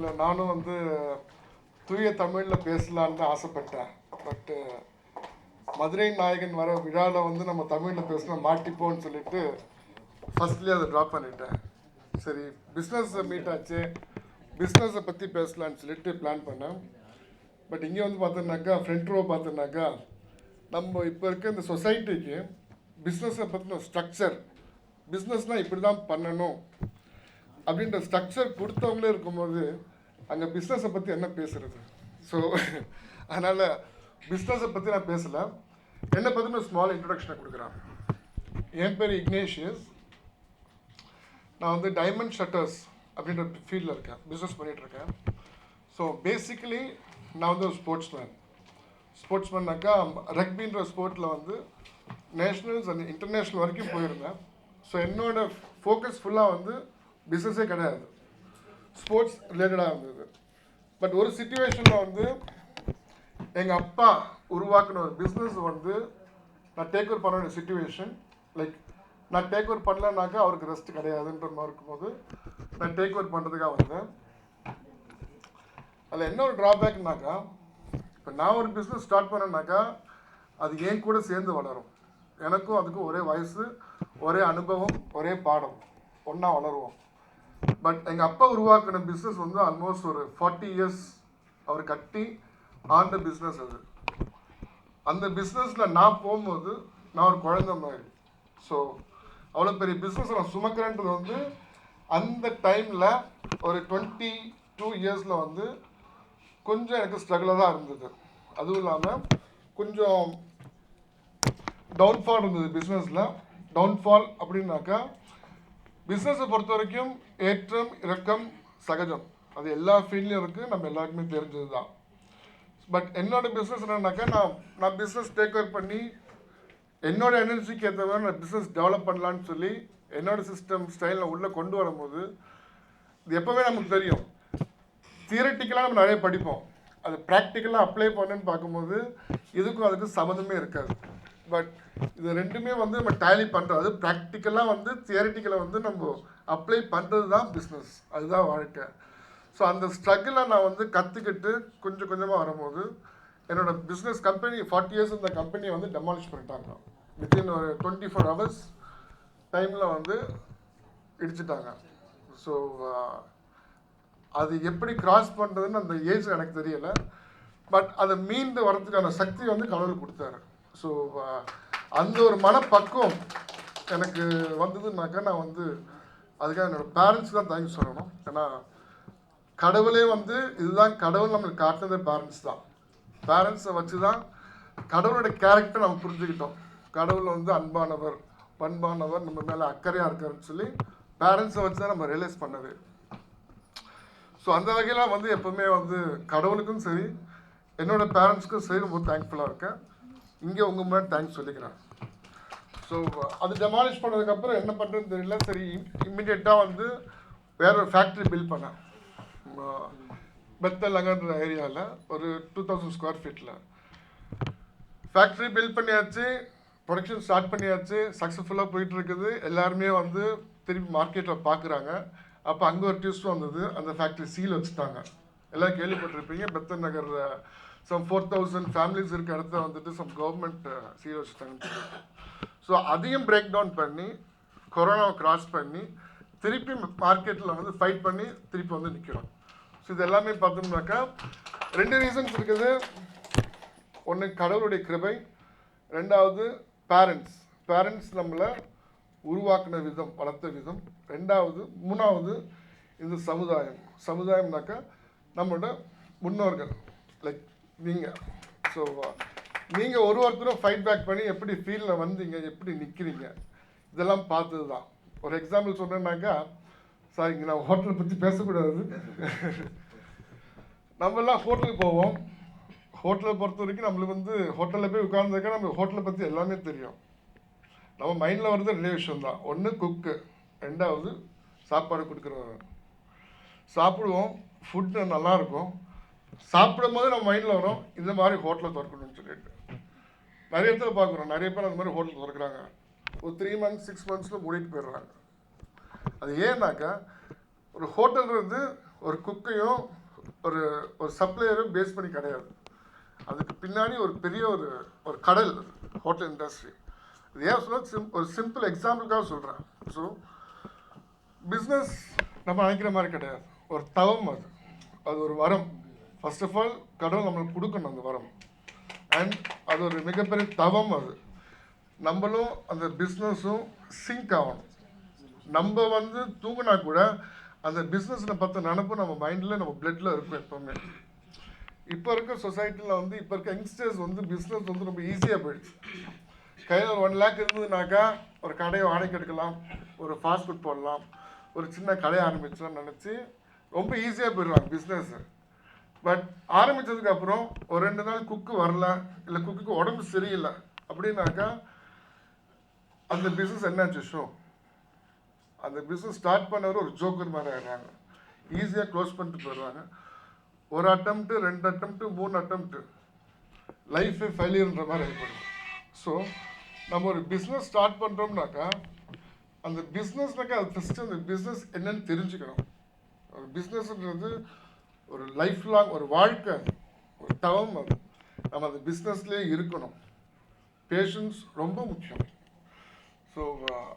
இல்லை நானும் வந்து தூய தமிழில் பேசலான்னு ஆசைப்பட்டேன். பட்டு மதுரை நாயகன் வர விழாவில் வந்து நம்ம தமிழில் பேசினா மாட்டிப்போம்னு சொல்லிட்டு ஃபஸ்ட்லேயே அதை ட்ராப் பண்ணிட்டேன். சரி பிஸ்னஸை மீட் ஆச்சு. பிஸ்னஸை பற்றி பேசலான்னு சொல்லிட்டு பிளான் பண்ணேன். பட் இங்கே வந்து பார்த்தோன்னாக்கா ஃப்ரண்ட் ரோ பார்த்தோன்னாக்கா நம்ம இப்போ இருக்க இந்த சொசைட்டிக்கு பிஸ்னஸை பற்றின ஸ்ட்ரக்சர் பிஸ்னஸ்னால் இப்படி தான் பண்ணணும் அப்படின்ற ஸ்ட்ரக்சர் கொடுத்தவங்களே இருக்கும்போது அங்கே பிஸ்னஸை பற்றி என்ன பேசுறது? ஸோ அதனால் பிஸ்னஸை பற்றி நான் பேசலை. என்னை பற்றி நான் ஸ்மால் இன்ட்ரடக்ஷனை கொடுக்குறேன். என் பேர் இக்னேஷியஸ். நான் வந்து டைமண்ட் ஷட்டர்ஸ் அப்படின்ற ஃபீல்டில் இருக்கேன். பிஸ்னஸ் பண்ணிகிட்ருக்கேன் ஸோ பேசிக்கலி நான் வந்து ஒரு ஸ்போர்ட்ஸ் மேன் ஸ்போர்ட்ஸ் மேன்னாக்கா ரக்பின்ற ஸ்போர்ட்டில் வந்து நேஷ்னல்ஸ் அண்ட் இன்டர்நேஷ்னல் வரைக்கும் போயிருந்தேன். ஸோ என்னோட ஃபோக்கஸ் ஃபுல்லாக வந்து பிஸ்னஸே கிடையாது. ஸ்போர்ட்ஸ் ரிலேட்டடாக இருந்தது. பட் ஒரு சுச்சுவேஷனில் வந்து எங்கள் அப்பா உருவாக்கின ஒரு பிஸ்னஸ் வந்து நான் டேக் ஓவர் பண்ண வேண்டிய சுச்சுவேஷன் லைக் நான் டேக் ஓவர் பண்ணலனாக்கா அவருக்கு ரெஸ்ட் கிடையாதுன்ற மாதிரி இருக்கும்போது நான் டேக் ஓவர் பண்ணுறதுக்காக வந்தேன். அதில் என்ன ஒரு ட்ராபேக்னாக்கா இப்போ நான் ஒரு பிஸ்னஸ் ஸ்டார்ட் பண்ணேன்னாக்கா அது ஏன் கூட சேர்ந்து வளரும். எனக்கும் அதுக்கும் ஒரே வயசு ஒரே அனுபவம் ஒரே பாடம். ஒன்றா வளருவோம். பட் எங்கள் அப்பா உருவாக்கின பிஸ்னஸ் வந்து ஆல்மோஸ்ட் ஒரு ஃபார்ட்டி இயர்ஸ் அவர் கட்டி ஆண்ட பிஸ்னஸ் அது. அந்த பிஸ்னஸில் நான் போகும்போது நான் ஒரு குழந்தை மாதிரி. ஸோ அவ்வளோ பெரிய பிஸ்னஸ் நான் சுமக்கிறேன்றது வந்து அந்த டைமில் ஒரு டுவெண்ட்டி டூ இயர்ஸில் வந்து கொஞ்சம் எனக்கு ஸ்ட்ரகிளாக தான் இருந்தது. அதுவும் இல்லாமல் கொஞ்சம் டவுன்ஃபால் இருந்தது பிஸ்னஸில் டவுன்ஃபால் அப்படின்னாக்கா பிஸ்னஸை பொறுத்த வரைக்கும் ஏற்றம் இறக்கம் சகஜம். அது எல்லா ஃபீல்ட்லையும் இருக்குது நம்ம எல்லாருக்குமே தெரிஞ்சது தான் பட் என்னோட பிஸ்னஸ் என்னன்னாக்கா நான் நான் பிஸ்னஸ் டேக் ஓவர் பண்ணி என்னோட எனர்ஜிக்கு ஏற்ற மாதிரி நான் பிஸ்னஸ் டெவலப் பண்ணலான்னு சொல்லி என்னோட சிஸ்டம் ஸ்டைலில் உள்ளே கொண்டு வரும்போது இது எப்போவே நமக்கு தெரியும். தியரட்டிக்கலாக நம்ம நிறைய படிப்போம். அது ப்ராக்டிக்கலாக அப்ளை பண்ணுன்னு பார்க்கும்போது இதுக்கும் அதுக்கு சம்மந்தமே இருக்காது. பட் இது ரெண்டுமே வந்து நம்ம டேலி பண்ணுறது அது ப்ராக்டிக்கலாக வந்து தியரட்டிக்கலாக வந்து நம்ம அப்ளை பண்ணுறது தான் பிஸ்னஸ் அதுதான் வாழ்க்கை. ஸோ அந்த ஸ்ட்ரகிளை நான் வந்து கற்றுக்கிட்டு கொஞ்சம் கொஞ்சமாக வரும்போது என்னோடய பிஸ்னஸ் கம்பெனி ஃபார்ட்டி இயர்ஸ் இந்த கம்பெனியை வந்து டெமாலிஷ் பண்ணிட்டாங்க. வித்தின் ஒரு டுவெண்ட்டி ஃபோர் ஹவர்ஸ் டைமில் வந்து இடிச்சிட்டாங்க. ஸோ அது எப்படி கிராஸ் பண்ணுறதுன்னு அந்த ஏஜ் எனக்கு தெரியலை. பட் அதை மீண்டு வரதுக்கான சக்தி வந்து கடவுள் கொடுத்தாரு. ஸோ uh, அந்த ஒரு மனப்பக்குவம் எனக்கு வந்ததுனாக்கா நான் வந்து அதுக்காக என்னோட பேரண்ட்ஸ் தான் தேங்க்ஸ் சொல்லணும். ஏன்னா கடவுளே வந்து இதுதான் கடவுள் நம்மளுக்கு காட்டினதே பேரண்ட்ஸ் தான். பேரண்ட்ஸை வச்சு தான் கடவுளோட கேரக்டர் நம்ம புரிஞ்சுக்கிட்டோம். கடவுள் வந்து அன்பானவர் பண்பானவர் நம்ம மேலே அக்கறையாக இருக்காருன்னு சொல்லி பேரண்ட்ஸை வச்சு தான் நம்ம ரியலைஸ் பண்ணது. ஸோ அந்த வகையில் வந்து எப்பவுமே வந்து கடவுளுக்கும் சரி என்னோட பேரண்ட்ஸ்க்கும் சரி ரொம்ப தேங்க்ஃபுல்லாக இருக்கேன். இங்கே உங்கள் முன்னாடி தேங்க்ஸ் சொல்லிக்கிறேன் ஸோ அது டெமாலிஷ் பண்ணதுக்கப்புறம் என்ன பண்ணுறதுன்னு தெரியல. சரி இம்மிடியட்டாக வந்து வேற ஒரு ஃபேக்ட்ரி பில்ட் பண்ணேன் பெத்தல் நகர்ன்ற ஏரியாவில் ஒரு டூ தௌசண்ட் ஸ்கொயர் ஃபீட்டில் ஃபேக்ட்ரி பில்ட் பண்ணியாச்சு ப்ரொடக்ஷன் ஸ்டார்ட் பண்ணியாச்சு சக்ஸஸ்ஃபுல்லாக போயிட்டு இருக்குது எல்லாருமே வந்து திருப்பி மார்க்கெட்டில் பார்க்குறாங்க அப்போ அங்கே ஒரு டியூஸ் வந்தது. அந்த ஃபேக்ட்ரி சீல் வச்சுட்டாங்க. எல்லாம் கேள்விப்பட்டிருப்பீங்க Bethel Nagar some four thousand families இருக்க இடத்த வந்துட்டு சம் கவர்மெண்ட் சீல் வச்சுட்டாங்க ஸோ அதையும் பிரேக் டவுன் பண்ணி கொரோனாவை கிராஸ் பண்ணி திருப்பி மார்க்கெட்டில் வந்து ஃபைட் பண்ணி திருப்பி வந்து நிற்கிறோம் ஸோ இது எல்லாமே பார்த்தோம்னாக்கா ரெண்டு ரீசன்ஸ் இருக்குது. ஒன்று கடவுளுடைய கிருபை ரெண்டாவது பேரண்ட்ஸ் பேரண்ட்ஸ் நம்மளை உருவாக்கின விதம் வளர்த்த விதம். ரெண்டாவது மூணாவது இந்த சமுதாயம். சமுதாயம்னாக்கா நம்மளோட முன்னோர்கள். லைக் நீங்கள் ஸோ நீங்கள் ஒரு ஒருத்தரும் ஃபைட் பேக் பண்ணி எப்படி ஃபீல்டில் வந்தீங்க எப்படி நிற்கிறீங்க இதெல்லாம் பார்த்தது தான் ஒரு எக்ஸாம்பிள் சொன்னேன்னாக்கா சார் இங்கே நான் ஹோட்டலை பற்றி பேசக்கூடாது. நம்மெல்லாம் ஹோட்டலுக்கு போவோம். ஹோட்டலை பொறுத்த வரைக்கும் நம்மளுக்கு வந்து ஹோட்டலில் போய் உட்கார்ந்துருக்கா நம்ம ஹோட்டலை பற்றி எல்லாமே தெரியும். நம்ம மைண்டில் வர்றது ரெண்டே விஷயம் தான். ஒன்று குக்கு ரெண்டாவது சாப்பாடு கொடுக்குறவங்க சாப்பிடுவோம் ஃபுட்டு நல்லாயிருக்கும் சாப்பிடும் போது நம்ம மைண்டில் வரும் இந்த மாதிரி ஹோட்டலை திறக்கணும்னு சொல்லிட்டு. நிறைய இடத்துல பார்க்குறோம். நிறைய பேர் அந்த மாதிரி ஹோட்டல் திறக்கிறாங்க. ஒரு த்ரீ மந்த்ஸ் சிக்ஸ் மந்த்ஸில் மூடிட்டு போயிடுறாங்க. அது ஏன்னாக்கா ஒரு ஹோட்டல் ஒரு குக்கையும் ஒரு ஒரு சப்ளையரும் பேஸ் பண்ணி கிடையாது. அதுக்கு பின்னாடி ஒரு பெரிய ஒரு ஒரு கடல் ஹோட்டல் இண்டஸ்ட்ரி இது ஏன் சொன்னால் சிம் ஒரு சிம்பிள் எக்ஸாம்பிளுக்காக சொல்கிறேன் ஸோ பிஸ்னஸ் நம்ம நினைக்கிற மாதிரி கிடையாது. ஒரு தவம் அது. அது ஒரு வரம். ஃபர்ஸ்ட் ஆஃப் ஆல் கடவுள் நம்மளுக்கு கொடுக்கணும் அந்த வரம். அண்ட் அது ஒரு மிகப்பெரிய தவம் அது. நம்மளும் அந்த பிஸ்னஸும் சிங்க் ஆகணும். நம்ம வந்து தூங்கினா கூட அந்த பிஸ்னஸில் பற்ற நினப்பு நம்ம மைண்டில் நம்ம பிளட்டில் இருக்கும் எப்போவுமே. இப்போ இருக்க சொசைட்டியில் வந்து இப்போ இருக்க யங்ஸ்டர்ஸ் வந்து பிஸ்னஸ் வந்து ரொம்ப ஈஸியாக போயிடுச்சு. கையில் ஒரு ஒன் லேக் இருந்ததுனாக்கா ஒரு கடையை வாடகைக்கு எடுக்கலாம் ஒரு ஃபாஸ்ட் ஃபுட் போடலாம் ஒரு சின்ன கடையை ஆரம்பிச்சலாம் நினச்சி ரொம்ப ஈஸியாக போயிடுவாங்க பிஸ்னஸ்ஸு பட் ஆரம்பித்ததுக்கு அப்புறம் ஒரு ரெண்டு நாள் குக்கு வரல இல்லை குக்குக்கு உடம்பு சரியில்லை அப்படின்னாக்கா அந்த பிஸ்னஸ் என்னாச்சு ஷோ? அந்த பிஸ்னஸ் ஸ்டார்ட் பண்ணவர் ஒரு ஜோக்கர் மாதிரி ஆகிறாங்க ஈஸியாக க்ளோஸ் பண்ணிட்டு போயிடுறாங்க. ஒரு அட்டம்ப்ட்டு ரெண்டு அட்டம்ப்ட்டு மூணு அட்டம்ப்ட்டு லைஃபே ஃபெயிலியர்ன்ற மாதிரி ஏற்படுது ஸோ நம்ம ஒரு பிஸ்னஸ் ஸ்டார்ட் பண்ணுறோம்னாக்கா அந்த பிஸ்னஸ்னாக்கா அது ஃபஸ்ட்டு அந்த பிஸ்னஸ் என்னன்னு தெரிஞ்சுக்கணும். ஒரு பிஸ்னஸ்ன்றது ஒரு லைஃப் லாங் ஒரு வாழ்க்கை ஒரு தவம் அது. நம்ம அந்த பிஸ்னஸ்லேயே இருக்கணும். பேஷன்ஸ் ரொம்ப முக்கியம். ஸோ uh,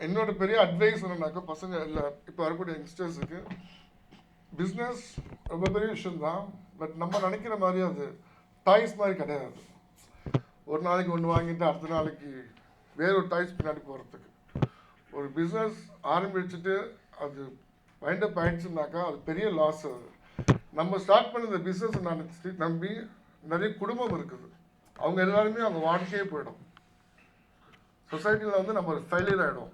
என்னோட பெரிய அட்வைஸ் என்னன்னாக்கா பசங்க இல்லை இப்போ வரக்கூடிய யங்ஸ்டர்ஸுக்கு பிஸ்னஸ் ரொம்ப பெரிய விஷயந்தான் பட் நம்ம நினைக்கிற மாதிரி அது டாய்ஸ் மாதிரி கிடையாது. ஒரு நாளைக்கு ஒன்று வாங்கிட்டு அடுத்த நாளைக்கு வேற ஒரு டாய்ஸ் பின்னாடி போகிறதுக்கு ஒரு பிஸ்னஸ் ஆரம்பிச்சுட்டு அது வைண்டப் ஆயிடுச்சுனாக்கா அது பெரிய லாஸ் அது. நம்ம ஸ்டார்ட் பண்ண இந்த பிஸ்னஸ் நான் நம்பி நிறைய குடும்பம் இருக்குது. அவங்க எல்லாருமே அவங்க வாழ்க்கையே போயிடும். சொசைட்டியில் வந்து நம்ம ஃபெயிலியர் ஆகிடும்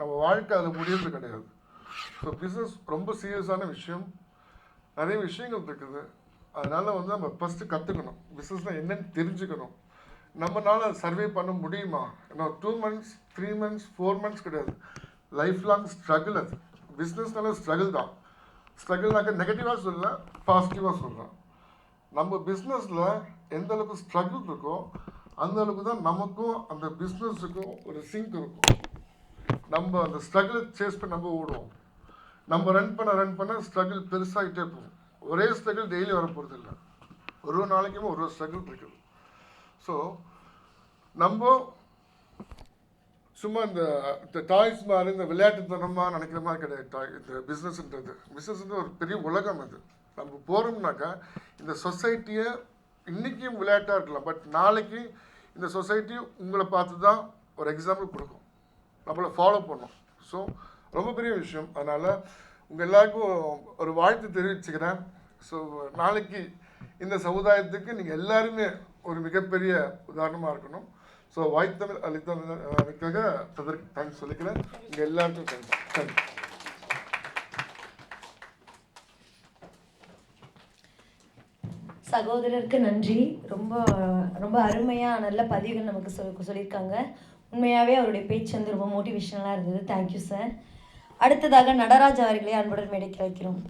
நம்ம வாழ்க்கை அது முடியறது கிடையாது. ஸோ பிஸ்னஸ் ரொம்ப சீரியஸான விஷயம். நிறைய விஷயங்கள் இருக்குது. அதனால் வந்து நம்ம ஃபஸ்ட்டு கற்றுக்கணும் பிஸ்னஸ்னால் என்னென்னு தெரிஞ்சுக்கணும். நம்மளால சர்வே பண்ண முடியுமா? இன்னும் two months three months four months கிடையாது. லைஃப் லாங் ஸ்ட்ரகிள் அது பிஸ்னஸ்னால ஸ்ட்ரகிள் தான். ஸ்ட்ரகிள்னாக்க நெகட்டிவாக சொல்லல பாசிட்டிவாக சொல்கிறேன் நம்ம பிஸ்னஸில் எந்த அளவுக்கு ஸ்ட்ரகிள் இருக்கோ அந்த அளவுக்கு தான் நமக்கும் அந்த பிஸ்னஸுக்கும் ஒரு சிங்க் இருக்கும். நம்ம அந்த ஸ்ட்ரகிளை சேஸ் பண்ணி நம்ம ஓடுவோம். நம்ம ரன் பண்ண ரன் பண்ண ஸ்ட்ரகிள் பெருசாகிட்டே போகும். ஒரே ஸ்ட்ரகிள் டெய்லி வர போகிறது இல்லை. ஒரு ஒரு நாளைக்குமே ஒரு ஒரு ஸ்ட்ரகிள் இருக்குது. ஸோ நம்ம சும்மா இந்த இந்த டாய்ஸ் மாதிரி இந்த விளையாட்டுத்தனமாக நினைக்கிற மாதிரி கிடையாது. டாய் இந்த பிஸ்னஸ்ன்றது பிஸ்னஸ்ன்றது ஒரு பெரிய உலகம் அது. நம்ம போகிறோம்னாக்கா இந்த சொசைட்டியை இன்றைக்கும் விளையாட்டாக இருக்கலாம். பட் நாளைக்கு இந்த சொசைட்டி உங்களை பார்த்து தான் ஒரு எக்ஸாம்பிள் கொடுக்கும். நம்மளை ஃபாலோ பண்ணும். ஸோ ரொம்ப பெரிய விஷயம். அதனால் உங்கள் எல்லாருக்கும் ஒரு வாழ்த்து தெரிவிச்சுக்கிறேன். ஸோ நாளைக்கு இந்த சமுதாயத்துக்கு நீங்கள் எல்லாருமே ஒரு மிகப்பெரிய உதாரணமாக இருக்கணும். ஸோ வாய்த்தமிழ் அளித்தமைக்காக அதற்கு தேங்க்ஸ் சொல்லிக்கிறேன் இங்கே எல்லாருக்கும் தேங்க்ஸ் தேங்க்ஸ் சகோதரருக்கு நன்றி. ரொம்ப ரொம்ப அருமையாக நல்ல பதிவுகள் நமக்கு சொல் சொல்லியிருக்காங்க. உண்மையாகவே அவருடைய பேச்சு வந்து ரொம்ப மோட்டிவேஷனலாக இருந்தது. தேங்க்யூ சார் அடுத்ததாக நடராஜ் அவர்களை அன்புடன் மேடைக்கு வைக்கிறோம்.